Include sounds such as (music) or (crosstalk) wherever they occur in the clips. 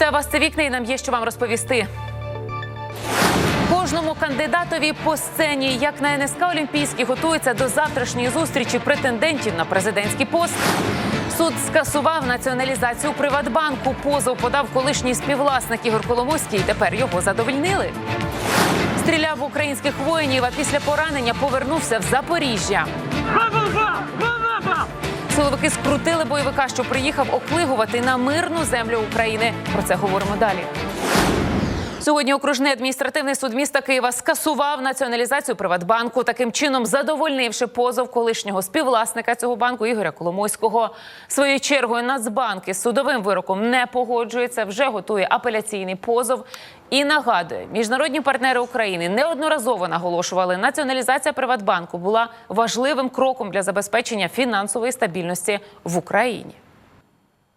Вітаю вас, це вікна, і нам є що вам розповісти. Кожному кандидатові по сцені, як на НСК Олімпійський, готується до завтрашньої зустрічі претендентів на президентський пост. Суд скасував націоналізацію Приватбанку. Позов подав колишній співвласник Ігор Коломойський. Тепер його задовольнили. Стріляв українських воїнів, а після поранення повернувся в Запоріжжя. Силовики скрутили бойовика, що приїхав оклигувати на мирну землю України. Про це говоримо далі. Сьогодні окружний адміністративний суд міста Києва скасував націоналізацію Приватбанку, таким чином задовольнивши позов колишнього співвласника цього банку Ігоря Коломойського. Своєю чергою Нацбанк із судовим вироком не погоджується, вже готує апеляційний позов. І нагадує, міжнародні партнери України неодноразово наголошували, націоналізація Приватбанку була важливим кроком для забезпечення фінансової стабільності в Україні.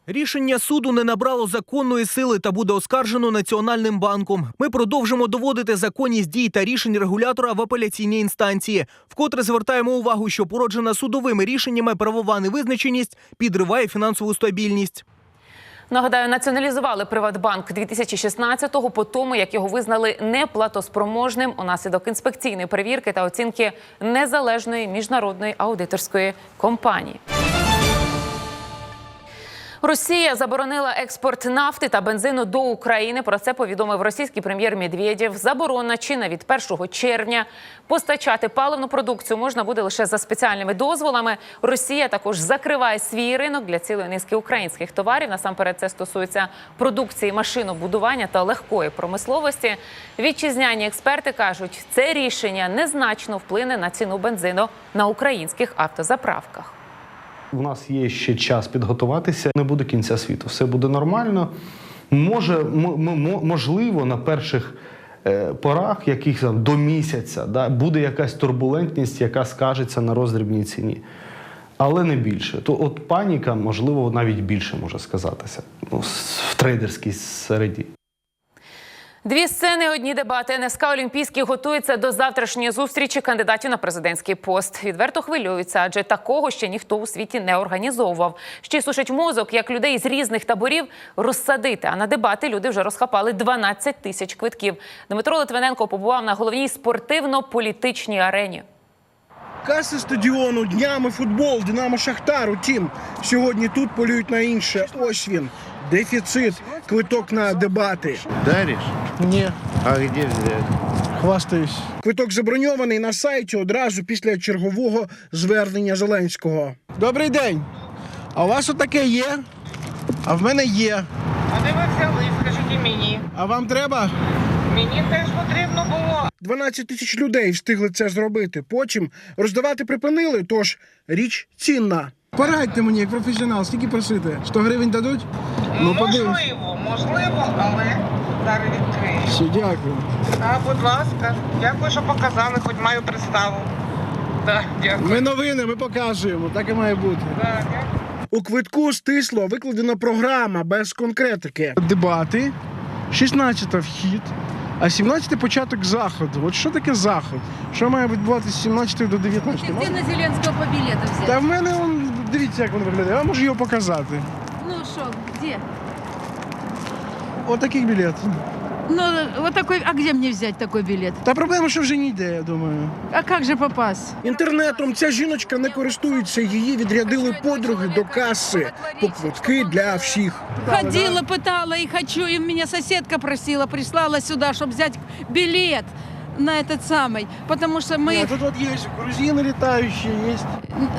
Рішення суду не набрало законної сили та буде оскаржено Національним банком. Ми продовжимо доводити законність дій та рішень регулятора в апеляційній інстанції. Вкотре звертаємо увагу, що породжена судовими рішеннями правова невизначеність підриває фінансову стабільність. Нагадаю, націоналізували Приватбанк 2016-го по тому, як його визнали неплатоспроможним унаслідок інспекційної перевірки та оцінки незалежної міжнародної аудиторської компанії. Росія заборонила експорт нафти та бензину до України. Про це повідомив російський прем'єр Медведєв. Заборона чинна від 1 червня. Постачати паливну продукцію можна буде лише за спеціальними дозволами. Росія також закриває свій ринок для цілої низки українських товарів. Насамперед, це стосується продукції машинобудування та легкої промисловості. Вітчизняні експерти кажуть, це рішення незначно вплине на ціну бензину на українських автозаправках. У нас є ще час підготуватися. Не буде кінця світу. Все буде нормально. Може, можливо, на перших е, порах, яких там до місяця, да, буде якась турбулентність, яка скажеться на роздрібній ціні. Але не більше. То от паніка, можливо, навіть більше може сказатися ну, в трейдерській середі. Дві сцени, одні дебати. НСК Олімпійський готується до завтрашньої зустрічі кандидатів на президентський пост. Відверто хвилюються, адже такого ще ніхто у світі не організовував. Ще сушить мозок, як людей з різних таборів розсадити. А на дебати люди вже розхапали 12 тисяч квитків. Дмитро Литвиненко побував на головній спортивно-політичній арені. Каси стадіону, днями футбол, Динамо Шахтар. Утім, сьогодні тут полюють на інше. Ось він. Дефіцит, квиток на дебати. Даришь? Ні, А где взять? хвастаюсь. Квиток заброньований на сайті одразу після чергового звернення Зеленського. Добрий день. А у вас отаке є? А в мене є. А де ви взяли? Скажіть мені. А вам треба? Мені теж потрібно було. 12 тисяч людей встигли це зробити. Потім роздавати припинили, тож річ цінна. Порадьте мені, як професіонал, скільки просити? 100 гривень дадуть? Ну, подивимось. можливо, можливо, але зараз відкрию. Все, дякую. А, будь ласка, дякую, що показали, хоч маю представу. Так, дякую. Ми новини, ми показуємо, так і має бути. Да, дякую. У квитку стисло викладена програма без конкретики. Дебати, 16 вхід, а 17 початок заходу. От що таке заход? Що має відбуватися з 17 до 19? Где на Зеленского по билету взять? Та в мене он, дивіться, як він виглядає. Я можу його показати. Ну что, где? Отакий білет. Ну, вот такой, а где мне взять такой билет? Та проблема, що вже ніде, я думаю. А как же попасть? Інтернетом ця жіночка не користується. Її відрядили подруги до каси по квитки для всіх. Ходила, пытала и хочу, и меня соседка просила, прислала сюда, чтобы взять билет на этот самый, потому что Ні, мы, тут от є грузини літаючі, є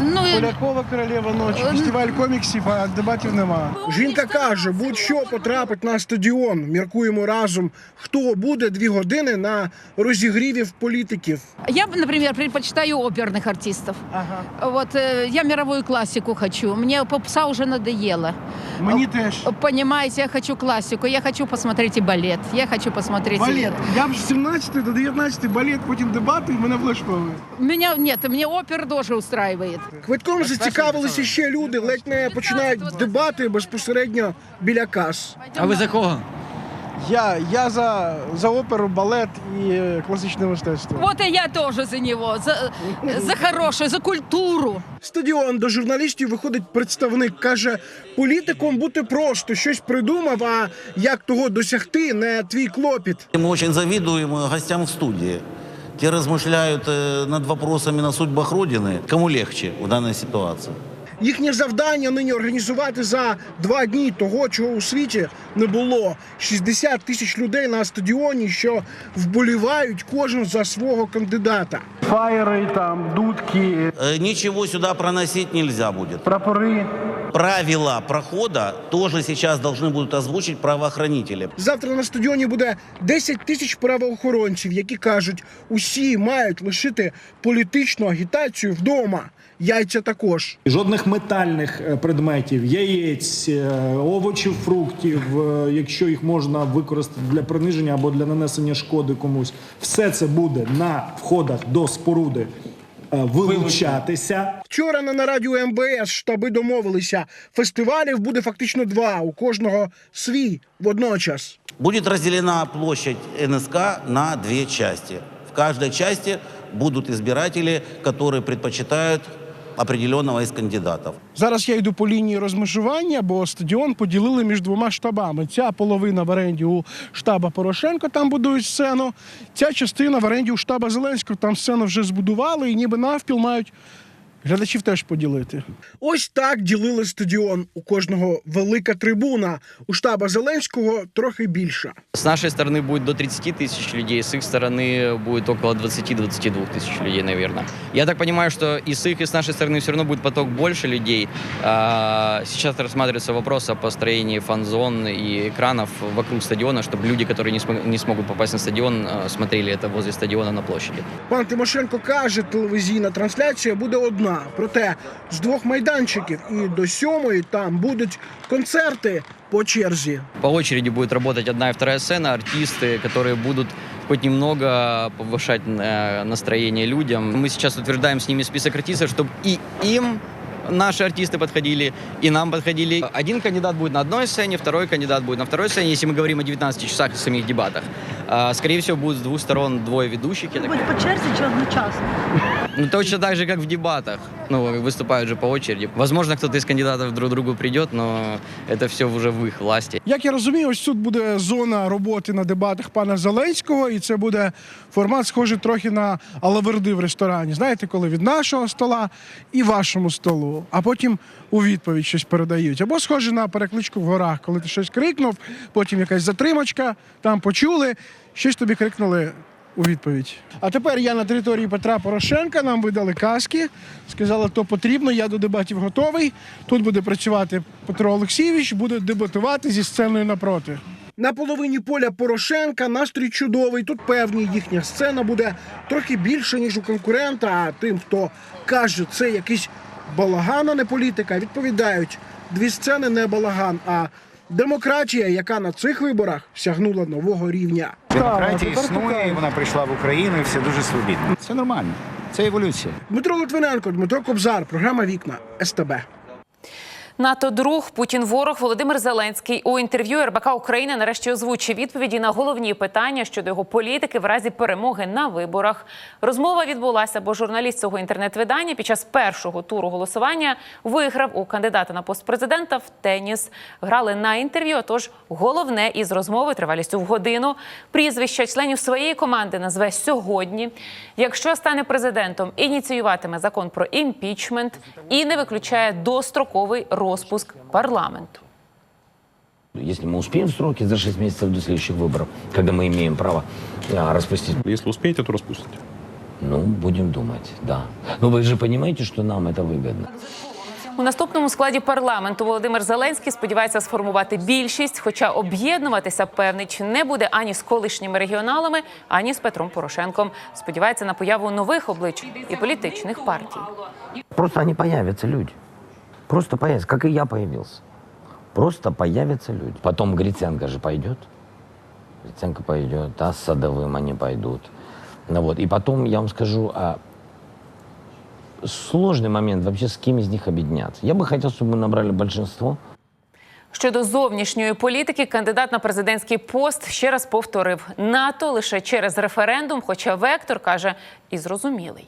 ну, Полякова королева ночі, фестиваль коміксів, а дебатів нема. Жінка каже, будь-що потрапить на стадіон. Міркуємо разом, хто буде дві години на розігрівів політиків. я, например, предпочитаю оперных артистов. Ага. Вот э, я мировую классику хочу, мне попса уже надоело. Мені теж. Понимаете, я хочу классику, я хочу посмотреть и балет, я хочу посмотреть... и- Балет. Я б з 17 до 19 балет, потім дебати, і мене влаштовує. Меня нет, мне опер тоже устраивает. Квитком зацікавилися ще люди, ледь не починають дебати безпосередньо біля кас. А ви за кого? Я, я за, за оперу, балет і е, класичне мистецтво. Вот и я тоже за него, за, за хорошее, за культуру. Стадіон до журналістів виходить представник, каже, політиком бути просто щось придумав, а як того досягти, не твій клопіт. Мы очень завидуем э, гостям в студии. Те размышляют э, над вопросами на судьбах Родины. Кому легче в данной ситуации? Їхнє завдання нині організувати за два дні того, чого у світі не було. 60 тисяч людей на стадіоні, що вболівають кожен за свого кандидата. Фаєри, там, дудки, Нічого сюди проносити не можна буде. прапори. Правила прохода тоже сейчас должны будут озвучить правоохранители. Завтра на стадіоні буде 10 тисяч правоохоронців, які кажуть, усі мають лишити політичну агітацію вдома. Яйця також. Жодних метальних е, предметів, яєць, е, овочів, фруктів, е, якщо їх можна використати для приниження або для нанесення шкоди комусь, все це буде на входах до споруди вилучатися. Вчора на нараді МБС штаби домовилися. Фестивалів буде фактично два. У кожного свій водночас. Буде розділена площадь НСК на дві частини. В кожній частині будуть избиратели, які предпочитают определенного из кандидатов. Зараз я йду по лінії розмежування, бо стадіон поділили між двома штабами. Ця половина в оренді у штаба Порошенко, там будують сцену. Ця частина в оренді у штаба Зеленського, там сцену вже збудували і ніби навпіл мають глядачів теж поділити. Ось так ділили стадіон. У кожного велика трибуна. У штаба Зеленського трохи більша. С нашей стороны будет до 30 тысяч людей, с их стороны будет около 20-22 тысяч людей, наверное. Я так понимаю, что и с их, и с нашей стороны все равно будет поток больше людей. А, Сейчас рассматривается вопрос о построении фан-зон и экранов вокруг стадиона, чтобы люди, которые не, смо- не смогут попасть на стадион, а, смотрели это возле стадиона на площади. Пан Тимошенко каже, телевізійна трансляція буде одна. Проте з двох майданчиків і до сьомої там будуть концерти по черзі. По очереди будет работать одна и вторая сцена, артисты, которые будут хоть немного повышать э, настроение людям. Мы сейчас утверждаем с ними список артистов, чтобы и им наши артисты подходили, и нам подходили. Один кандидат будет на одной сцене, второй кандидат будет на второй сцене, если мы говорим о 19 часах и самих дебатах. А, Скорее всего, будет с двух сторон двое ведущих. я так Будь по черзі чи одночасно? Ну, точно так же, как в дебатах. Ну, выступают же по очереди. Возможно, кто-то из кандидатов друг другу придет, но это все уже в их власти. Як я розумію, ось тут буде зона роботи на дебатах пана Зеленського, і це буде формат, схожий трохи на алаверди в ресторані. Знаєте, коли від нашого стола і вашому столу, а потім у відповідь щось передають. Або схоже на перекличку в горах, коли ти щось крикнув, потім якась затримочка, там почули, щось тобі крикнули. У відповідь. А тепер я на території Петра Порошенка. Нам видали каски. Сказали, то потрібно. Я до дебатів готовий. Тут буде працювати Петро Олексійович, буде дебатувати зі сценою напроти. На половині поля Порошенка настрій чудовий. Тут певні їхня сцена буде трохи більше, ніж у конкурента. А тим, хто каже, це якийсь балаган, а не політика, відповідають: дві сцени не балаган, а демократія, яка на цих виборах сягнула нового рівня. Демократія існує, і вона прийшла в Україну, і все дуже свобідно. Це нормально. Це еволюція. Дмитро Литвиненко, Дмитро Кобзар, програма Вікна СТБ. НАТО друг Путін ворог Володимир Зеленський у інтерв'ю РБК України нарешті озвучив відповіді на головні питання щодо його політики в разі перемоги на виборах. Розмова відбулася, бо журналіст цього інтернет-видання під час першого туру голосування виграв у кандидата на пост президента в теніс. Грали на інтерв'ю. Тож головне із розмови тривалістю в годину. Прізвища членів своєї команди назве сьогодні. Якщо стане президентом, ініціюватиме закон про імпічмент і не виключає достроковий розпуск парламенту. Если мы успеем в сроки за 6 месяцев до следующих выборов, когда мы имеем право а, распустить, Якщо успієте, то розпустите. ну, будем думать, да. Но вы же понимаете, что нам это выгодно. У наступному складі парламенту Володимир Зеленський сподівається сформувати більшість, хоча об'єднуватися певнить не буде ані з колишніми регіоналами, ані з Петром Порошенком. Сподівається на появу нових облич і політичних партій. Просто они появятся, люди. Просто появятся, как и я появился. Просто появятся люди. Потом Гриценко же пойдет. Гриценко пойдет, а с Садовым они пойдут. Ну вот. И потом, я вам скажу, а, сложный момент вообще, с кем из них объединяться. Я бы хотел, чтобы мы набрали большинство, Щодо зовнішньої політики, кандидат на президентський пост ще раз повторив НАТО лише через референдум, хоча вектор каже і зрозумілий.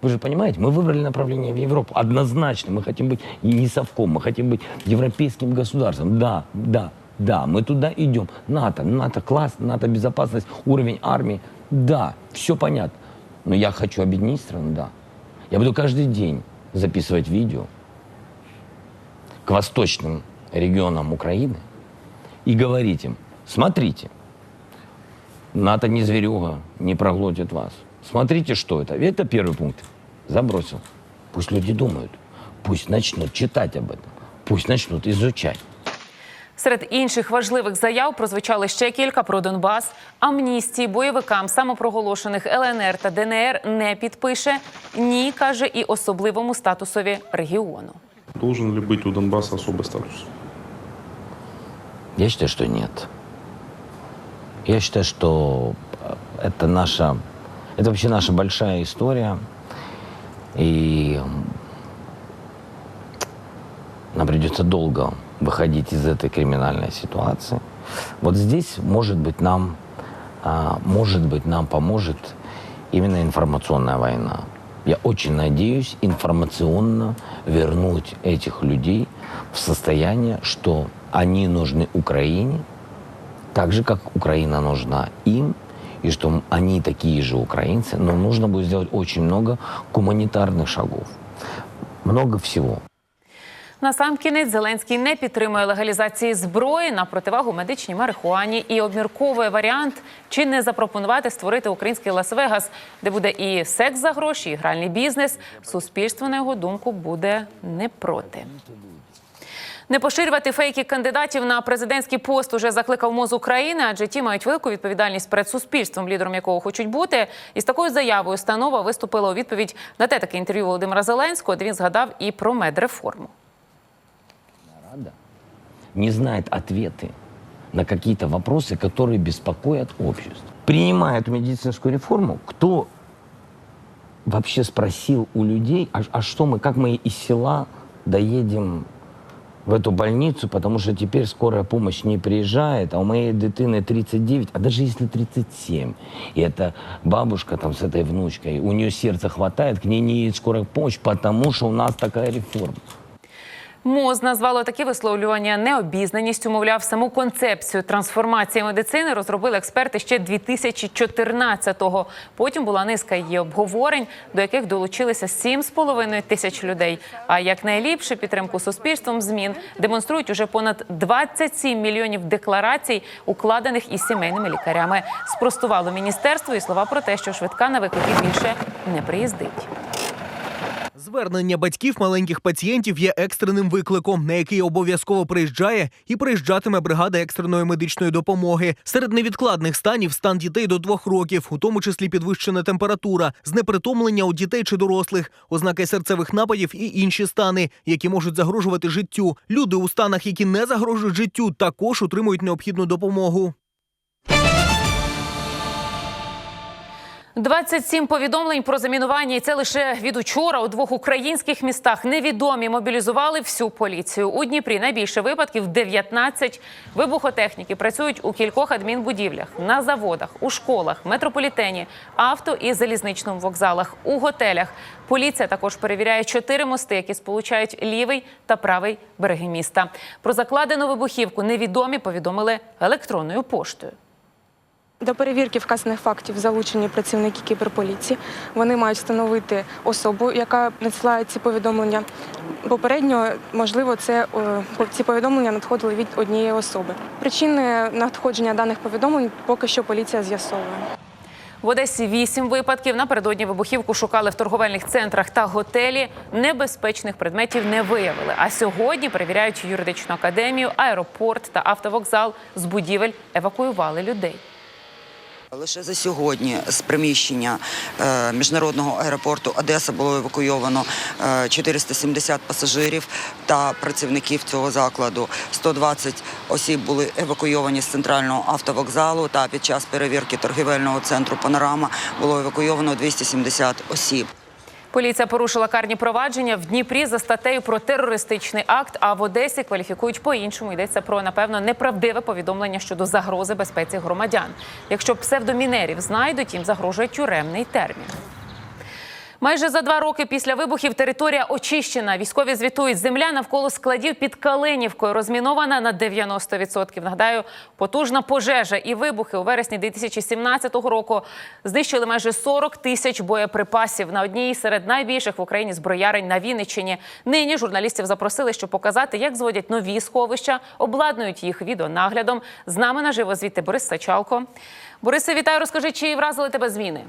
Вы же понимаете, мы выбрали направление в Европу. Однозначно, мы хотим быть не совком, мы хотим быть европейским государством. Да, да, да, мы туда идем. НАТО, НАТО класс, НАТО безопасность, уровень армии. Да, все понятно. Но я хочу объединить страну, да. Я буду каждый день записывать видео к восточным регионам Украины и говорить им, смотрите, НАТО не зверюга, не проглотит вас. Смотрите, что это. Это первый пункт. Забросил. Пусть люди думают. Пусть начнут читать об этом. Пусть начнут изучать. Серед інших важливих заяв прозвучали ще кілька про Донбас. Амністії бойовикам самопроголошених ЛНР та ДНР не підпише. Ні, каже, і особливому статусові регіону. Должен ли быть у Донбасса особый статус? Я считаю, что нет. Я считаю, что э, это наша, это вообще наша большая история. И нам придется долго выходить из этой криминальной ситуации. Вот здесь, может быть, нам, а, может быть, нам поможет именно информационная война. Я очень надеюсь информационно вернуть этих людей в состояние, что они нужны Украине, так же, как Украина нужна им, и что они такие же украинцы, но нужно будет сделать очень много гуманитарных шагов. Много всего. Насамкінець Зеленський не підтримує легалізації зброї на противагу медичній марихуані і обмірковує варіант, чи не запропонувати створити український Лас-Вегас, де буде і секс за гроші, і гральний бізнес. Суспільство, на його думку, буде не проти. Не поширювати фейки кандидатів на президентський пост уже закликав МОЗ України, адже ті мають велику відповідальність перед суспільством, лідером якого хочуть бути. І з такою заявою установа виступила у відповідь на те таке інтерв'ю Володимира Зеленського, де він згадав і про медреформу. Рада не знает ответы на какие-то вопросы, которые беспокоят общество. Принимая эту медицинскую реформу, кто вообще спросил у людей, а, а что мы, как мы из села доедем в эту больницу, потому что теперь скорая помощь не приезжает, а у моей дитины 39, а даже если 37, и это бабушка там с этой внучкой, у нее сердца хватает, к ней не едет скорая помощь, потому что у нас такая реформа. МОЗ назвало такі висловлювання необізнаністю. Мовляв, саму концепцію трансформації медицини розробили експерти ще 2014-го. Потім була низка її обговорень, до яких долучилися 7,5 тисяч людей. А як найліпше підтримку суспільством змін демонструють уже понад 27 мільйонів декларацій, укладених із сімейними лікарями. Спростувало міністерство і слова про те, що швидка на виклики більше не приїздить. Звернення батьків маленьких пацієнтів є екстреним викликом, на який обов'язково приїжджає і приїжджатиме бригада екстреної медичної допомоги. Серед невідкладних станів стан дітей до двох років, у тому числі підвищена температура, знепритомлення у дітей чи дорослих, ознаки серцевих нападів і інші стани, які можуть загрожувати життю. Люди у станах, які не загрожують життю, також отримують необхідну допомогу. 27 повідомлень про замінування, і це лише від учора у двох українських містах. Невідомі мобілізували всю поліцію. У Дніпрі найбільше випадків 19. Вибухотехніки працюють у кількох адмінбудівлях, на заводах, у школах, метрополітені, авто і залізничному вокзалах, у готелях. Поліція також перевіряє чотири мости, які сполучають лівий та правий береги міста. Про закладену вибухівку невідомі повідомили електронною поштою. До перевірки вказаних фактів залучені працівники кіберполіції. Вони мають встановити особу, яка надсилає ці повідомлення. Попередньо, можливо, це е, ці повідомлення надходили від однієї особи. Причини надходження даних повідомлень поки що поліція з'ясовує. В Одесі вісім випадків. Напередодні вибухівку шукали в торговельних центрах та готелі. Небезпечних предметів не виявили. А сьогодні перевіряють юридичну академію, аеропорт та автовокзал. З будівель евакуювали людей. Лише за сьогодні з приміщення е, міжнародного аеропорту Одеса було евакуйовано е, 470 пасажирів та працівників цього закладу. 120 осіб були евакуйовані з центрального автовокзалу. Та під час перевірки торгівельного центру Панорама було евакуйовано 270 осіб. Поліція порушила карні провадження в Дніпрі за статтею про терористичний акт. А в Одесі кваліфікують по-іншому. Йдеться про напевно неправдиве повідомлення щодо загрози безпеці громадян. Якщо псевдомінерів знайдуть, їм загрожує тюремний термін. Майже за два роки після вибухів територія очищена. Військові звітують, земля навколо складів під Калинівкою розмінована на 90%. Нагадаю, потужна пожежа і вибухи у вересні 2017 року знищили майже 40 тисяч боєприпасів на одній серед найбільших в Україні зброярень на Вінниччині. Нині журналістів запросили, щоб показати, як зводять нові сховища, обладнують їх відеонаглядом. З нами наживо звідти Борис Сачалко. Борисе, вітаю. Розкажи, чи вразили тебе зміни?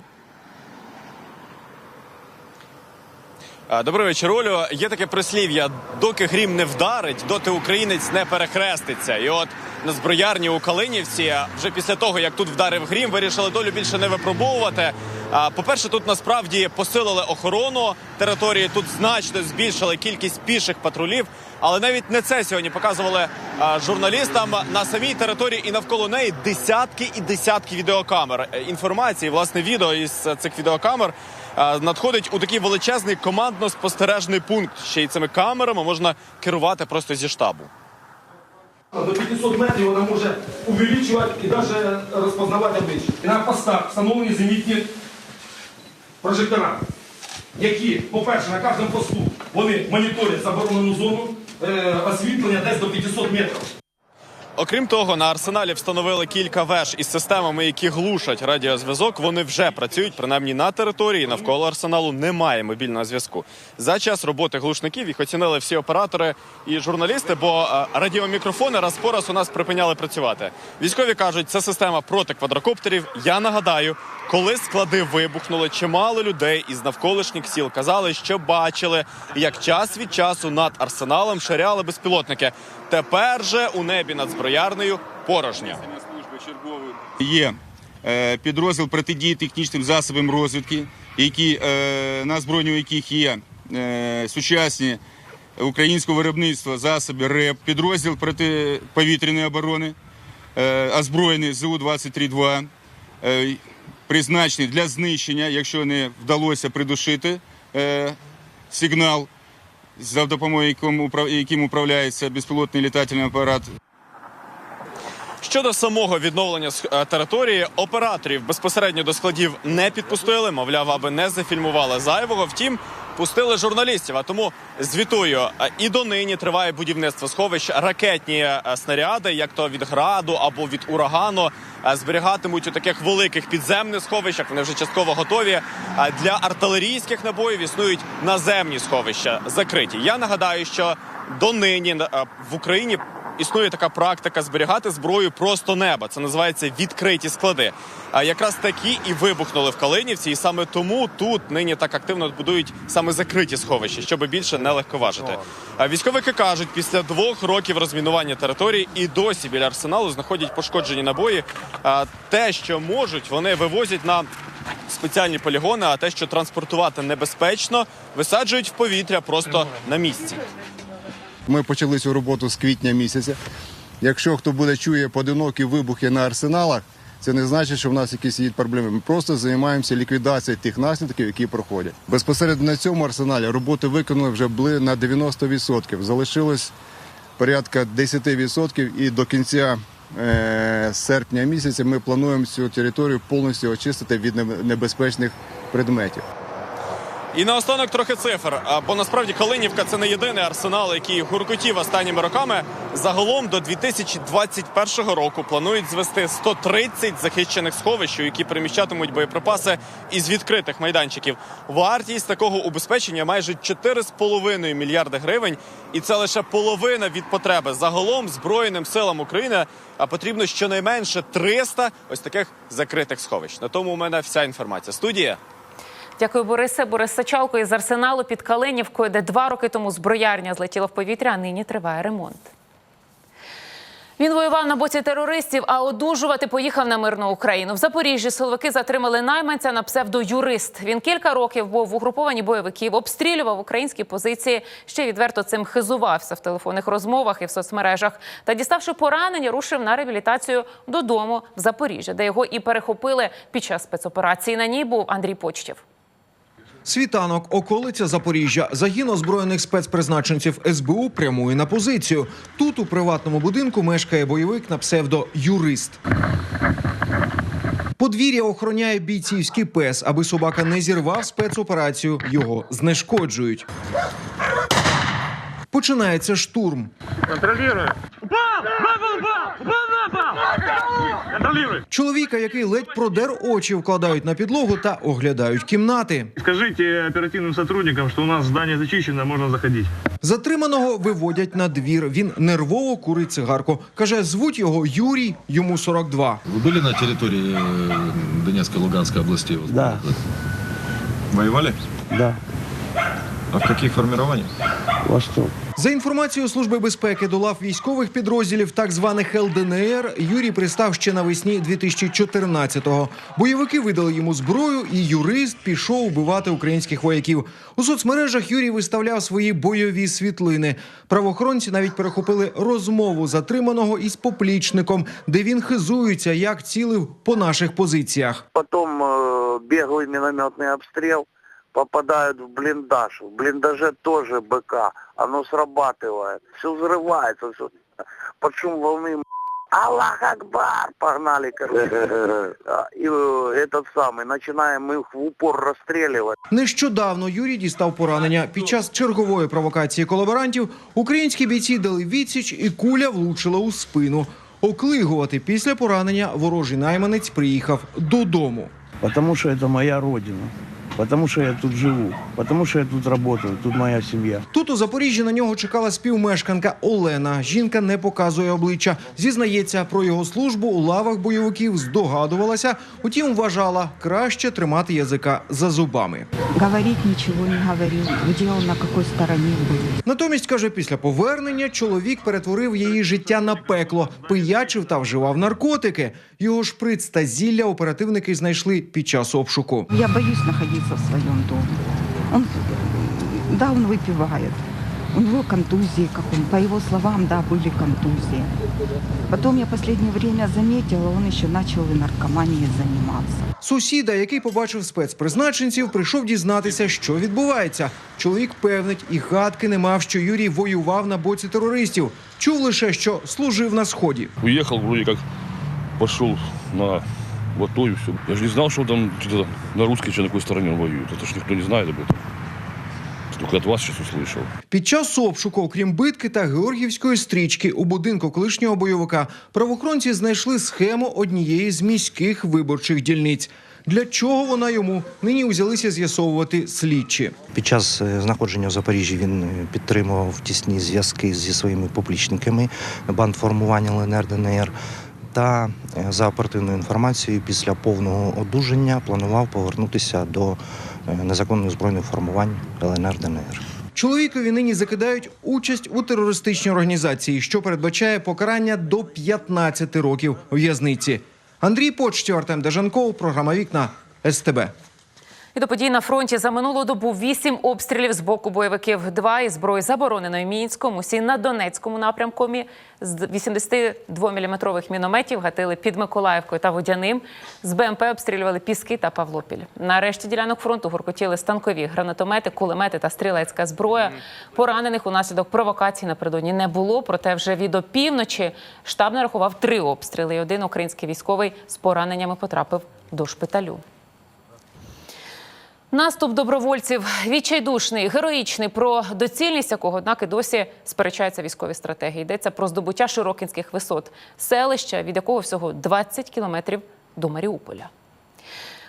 Добрий вечір, Олю. Є таке прислів'я: доки грім не вдарить, доти українець не перехреститься. І от на зброярні у Калинівці, вже після того як тут вдарив грім, вирішили долю більше не випробовувати. По-перше, тут насправді посилили охорону території. Тут значно збільшили кількість піших патрулів. Але навіть не це сьогодні показували журналістам на самій території і навколо неї десятки і десятки відеокамер. Е, Інформації, власне, відео із е, цих відеокамер надходить у такий величезний командно-спостережний пункт. Ще й цими камерами можна керувати просто зі штабу. До 500 метрів вона може увеличувати і навіть розпознавати обличчя. І на постах встановлені зенітні прожектора, які, по-перше, на кожному посту вони моніторять заборонену зону е, освітлення десь до 500 метрів. Окрім того, на арсеналі встановили кілька веж із системами, які глушать радіозв'язок. Вони вже працюють принаймні на території. Навколо арсеналу немає мобільного зв'язку. За час роботи глушників їх оцінили всі оператори і журналісти, бо е, радіомікрофони раз по раз у нас припиняли працювати. Військові кажуть, це система проти квадрокоптерів. Я нагадаю, коли склади вибухнули, чимало людей із навколишніх сіл казали, що бачили, як час від часу над арсеналом ширяли безпілотники. Тепер же у небі над зброярнею порожньо. Є е, підрозділ протидії технічним засобам розвідки, які, е, на озброєнні яких є е, сучасні українського виробництва засоби РЕП, підрозділ протиповітряної оборони, озброєний ЗУ-23-2, е, призначений для знищення, якщо не вдалося придушити сигнал, за допомогою яким управляється безпілотний літательний апарат. Щодо самого відновлення е, території, операторів безпосередньо до складів не підпустили, мовляв, аби не зафільмували зайвого. Втім, пустили журналістів. А тому звітую е, і донині триває будівництво сховищ. Ракетні е, снаряди, як то від граду або від урагану, е, зберігатимуть у таких великих підземних сховищах. Вони вже частково готові. А для артилерійських набоїв існують наземні сховища закриті. Я нагадаю, що донині в Україні існує така практика зберігати зброю просто неба. Це називається відкриті склади. А якраз такі і вибухнули в Калинівці, і саме тому тут нині так активно будують саме закриті сховища, щоб більше не легковажити. А військовики кажуть, після двох років розмінування території і досі біля арсеналу знаходять пошкоджені набої. А те, що можуть, вони вивозять на спеціальні полігони, а те, що транспортувати небезпечно, висаджують в повітря просто на місці. Ми почали цю роботу з квітня місяця. Якщо хто буде чує поодинокі вибухи на арсеналах, це не значить, що в нас якісь є проблеми. Ми просто займаємося ліквідацією тих наслідків, які проходять. Безпосередньо на цьому арсеналі роботи виконали вже були на 90%. Залишилось порядка 10% і до кінця е, серпня місяця ми плануємо цю територію повністю очистити від небезпечних предметів. І наостанок трохи цифр. Бо насправді Калинівка це не єдиний арсенал, який гуркотів останніми роками. Загалом до 2021 року планують звести 130 захищених сховищ, які приміщатимуть боєприпаси із відкритих майданчиків. Вартість такого убезпечення майже 4,5 мільярди гривень, і це лише половина від потреби. Загалом збройним силам України потрібно щонайменше 300 ось таких закритих сховищ. На тому у мене вся інформація. Студія. Дякую, Борисе. Борис Сачалко із арсеналу під Калинівкою, де два роки тому зброярня злетіла в повітря, а нині триває ремонт. Він воював на боці терористів, а одужувати поїхав на мирну Україну. В Запоріжжі силовики затримали найманця на псевдо-юрист. Він кілька років був в угрупованні бойовиків, обстрілював українські позиції. Ще відверто цим хизувався в телефонних розмовах і в соцмережах. Та діставши поранення, рушив на реабілітацію додому в Запоріжжя, де його і перехопили під час спецоперації. На ній був Андрій Почтів. Світанок, околиця Запоріжжя. Загін озброєних спецпризначенців СБУ прямує на позицію. Тут у приватному будинку мешкає бойовик на псевдо Юрист. Подвір'я охороняє бійцівський пес, аби собака не зірвав спецоперацію. Його знешкоджують. Починається штурм. Контролируй. Контролируй. Чоловіка, який ледь продер очі, вкладають на підлогу та оглядають кімнати. Скажите оперативным сотрудникам, что у нас здание зачищено, можно заходить. Затриманого виводять на двір. Він нервово курить цигарку. Каже, звуть його Юрій, йому 42. Вы были на территории э, Донецкой и Луганской областей? Да. Воевали? Да. А в каких формированиях? Восток. За інформацією служби безпеки до лав військових підрозділів так званих ЛДНР, Юрій пристав ще навесні 2014-го. Бойовики видали йому зброю, і юрист пішов убивати українських вояків. У соцмережах Юрій виставляв свої бойові світлини. Правоохоронці навіть перехопили розмову затриманого із поплічником, де він хизується, як цілив по наших позиціях. Потом э, беглый минометный обстрел, попадают в блиндаж. В блиндаже тоже БК, оно срабатывает. Все взрывается, все. Под шум волны м, Аллах Акбар! Погнали, короче. А, (laughs) И э, этот самый, начинаем их в упор расстреливать. Нещодавно Юрій дістав поранення. Під час чергової провокації колаборантів українські бійці дали відсіч, і куля влучила у спину. Оклигувати після поранення ворожий найманець приїхав додому. Потому что это моя родина. Потому что я тут живу. Потому что я тут работаю. Тут моя семья. Тут у Запоріжжі на нього чекала співмешканка Олена. Жінка не показує обличчя. Зізнається, про його службу у лавах бойовиків здогадувалася. Утім, вважала краще тримати язика за зубами. Говорить ничего не говорил, где он, на какой стороне был. Натомість каже, після повернення чоловік перетворив її життя на пекло, пиячив та вживав наркотики. Його шприц та зілля оперативники знайшли під час обшуку. Я боюсь находиться в своем доме. Он, да, он выпивает. У него контузии, как он, по его словам, да, были контузии. Потом я последнее время заметила, он еще начал и наркоманией заниматься. Сусіда, який побачив спецпризначенців, прийшов дізнатися, що відбувається. Чоловік певнить і гадки не мав, що Юрій воював на боці терористів. Чув лише, що служив на сході. Уехал, вроде как пошел на в АТО и все. Я же не знал, что там где-то на русской, что на какой стороне он воюет. Это ж никто не знает об этом. Только от вас сейчас услышал. Під час обшуку, окрім битки та георгівської стрічки, у будинку колишнього бойовика правоохоронці знайшли схему однієї з міських виборчих дільниць. Для чого вона йому нині узялися з'ясовувати слідчі? Під час е, знаходження в Запоріжжі він е, підтримував тісні зв'язки зі своїми поплічниками бандформування ЛНР ДНР. Та е, за оперативною інформацією, після повного одужання планував повернутися до е, незаконних збройних формувань ЛНР ДНР. Чоловікові нині закидають участь у терористичній організації, що передбачає покарання до 15 років в'язниці. Андрій Почтів, Артем Дежанков, програма Вікна СТБ. І до подій на фронті за минулу добу вісім обстрілів з боку бойовиків. Два із зброї забороненої мінськом. Усі на Донецькому напрямку з 82-мм мінометів гатили під Миколаївкою та Водяним. З БМП обстрілювали Піски та Павлопіль. На решті ділянок фронту гуркотіли станкові гранатомети, кулемети та стрілецька зброя. Поранених унаслідок провокацій напередодні не було. Проте вже від опівночі штаб нарахував три обстріли. І один український військовий з пораненнями потрапив до шпиталю. Наступ добровольців відчайдушний, героїчний, про доцільність якого, однак, і досі сперечаються військові стратегії. Йдеться про здобуття Широкінських висот, селища, від якого всього 20 кілометрів до Маріуполя.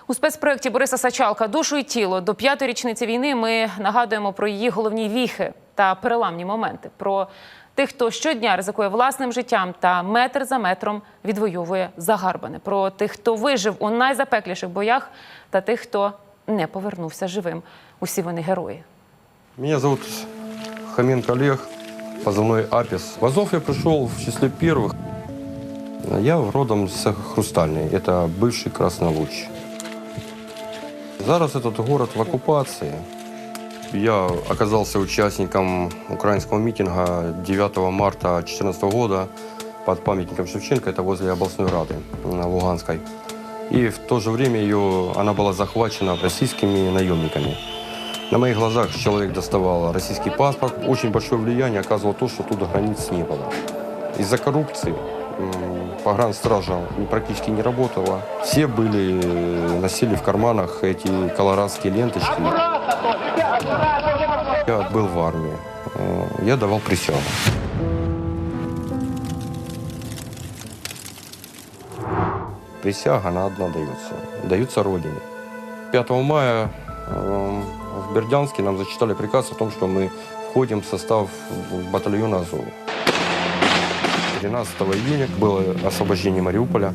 У спецпроєкті Бориса Сачалка душу і тіло до п'ятої річниці війни ми нагадуємо про її головні віхи та переламні моменти. Про тих, хто щодня ризикує власним життям та метр за метром відвоює загарбане. Про тих, хто вижив у найзапекліших боях, та тих, хто не повернувся живим. Усі вони герої. Меня зовут Хоменко Олег, позывной Апис. В Азов я пришел в числе первых. Я родом с Хрустальной, это бывший Красный Луч. Зараз этот город в оккупации. Я оказался участником украинского митинга 9 марта 2014 года под памятником Шевченко, это возле областной рады на Луганской. И в то же время ее, она была захвачена российскими наемниками. На моих глазах человек доставал российский паспорт. Очень большое влияние оказывало то, что тут границ не было. Из-за коррупции погранстража практически не работала. Все были, э, носили в карманах эти колорадские ленточки. Я был в армии. Э, Я давал присягу. Присяга, она одна дается. Дается Родине. 5 мая э, в Бердянске нам зачитали приказ о том, что мы входим в состав батальона «Азов». 13 июня было освобождение Мариуполя.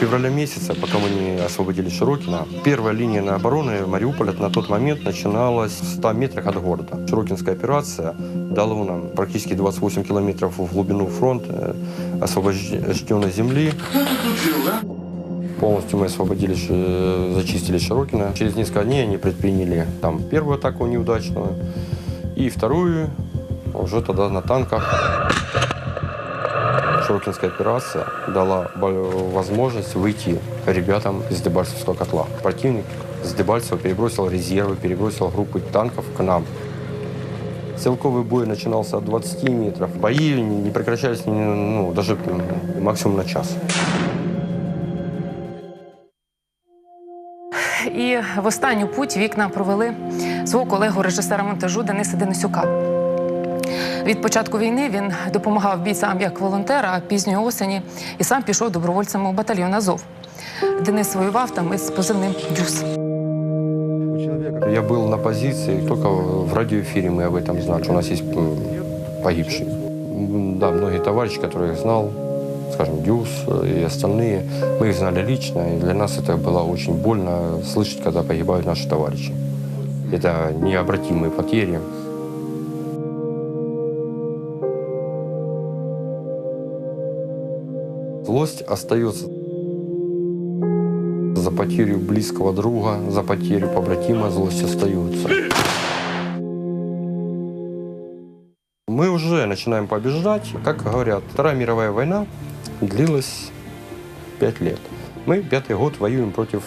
Февраля месяца, пока мы не освободили Широкино, первая линия на обороны Мариуполя на тот момент начиналась в 100 метрах от города. Широкинская операция дала нам практически 28 километров в глубину фронта, освобожденной земли. Полностью мы освободили, Ши- зачистили Широкино. Через несколько дней они предприняли там первую атаку неудачную и вторую уже тогда на танках. Широкинская операция дала бо- возможность выйти ребятам из Дебальцевского котла. Противник с Дебальцева перебросил резервы, перебросил группы танков к нам. Стрелковый бой начинался от 20 метров. Бои не не прекращались ни- ну, даже м, максимум на час. І в останню путь вікна провели свого колегу режисера монтажу Дениса Денисюка. Від початку війни він допомагав бійцям як волонтер, а пізньої осені і сам пішов добровольцем у батальйон Азов. Денис воював там із позивним Дюс. Я был на позиции, только в радиоэфире мы об этом знали, что у нас есть м, погибший. М, Да, многие товарищи, которых я знал, скажем, Дюс и остальные, мы их знали лично, и для нас это было очень больно слышать, когда погибают наши товарищи. Это необратимые потери. Злость остается за потерю близкого друга, за потерю побратима злость остается. Мы уже начинаем побеждать. Как говорят, Вторая мировая война длилась пять лет. Мы пятый год воюем против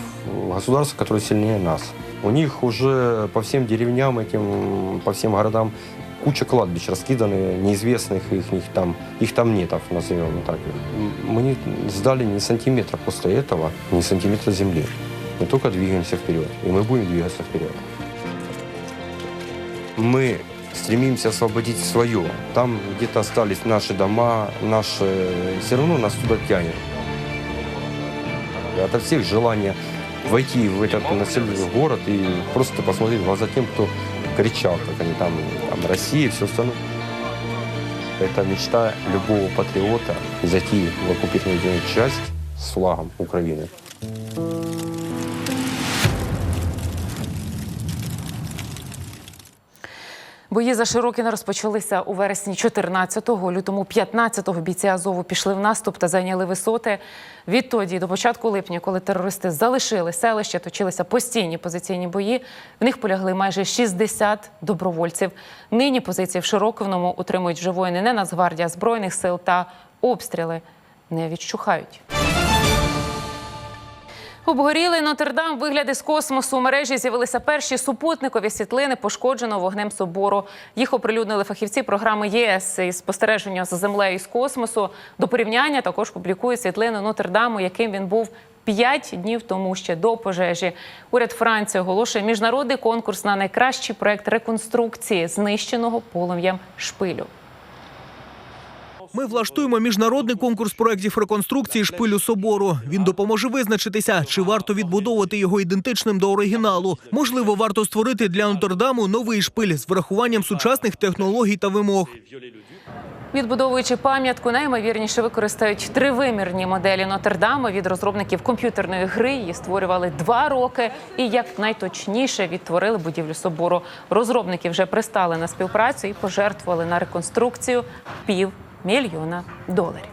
государства, которое сильнее нас. У них уже по всем деревням этим, по всем городам куча кладбищ раскиданы, неизвестных их, них там, их там нетов, назовем так. Мы не сдали ни сантиметра после этого, ни сантиметра земли. Мы только двигаемся вперед, и мы будем двигаться вперед. Мы стремимся освободить свое. Там где-то остались наши дома, наши... Все равно нас туда тянет. Ото всех желание войти в этот населенный город и просто посмотреть в глаза тем, кто кричал, как они там, там Россия и все остальное. Это мечта любого патриота зайти в оккупированную часть с флагом Украины. Бої за Широкіна розпочалися у вересні 14-го, лютому 15-го бійці Азову пішли в наступ та зайняли висоти. Відтоді до початку липня, коли терористи залишили селище, точилися постійні позиційні бої. В них полягли майже 60 добровольців. Нині позиції в Широкиному утримують вже воїни не Нацгвардія збройних сил та обстріли не відщухають. Обгорілий Нотр-Дам, вигляди з космосу. У мережі з'явилися перші супутникові світлини пошкодженого вогнем собору. Їх оприлюднили фахівці програми ЄС із спостереження за землею з космосу. До порівняння також публікують світлини Нотр-Даму, яким він був п'ять днів тому ще до пожежі. Уряд Франції оголошує міжнародний конкурс на найкращий проект реконструкції знищеного полум'ям шпилю. Ми влаштуємо міжнародний конкурс проєктів реконструкції шпилю собору. Він допоможе визначитися, чи варто відбудовувати його ідентичним до оригіналу. Можливо, варто створити для Нотр-Даму новий шпиль з врахуванням сучасних технологій та вимог. Відбудовуючи пам'ятку, найімовірніше використають тривимірні моделі Нотр-Дама від розробників комп'ютерної гри. Її створювали два роки і як найточніше відтворили будівлю собору. Розробники вже пристали на співпрацю і пожертвували на реконструкцію півмільйона доларів.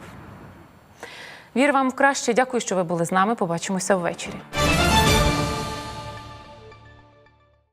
Вірю вам в краще. Дякую, що ви були з нами. Побачимося ввечері.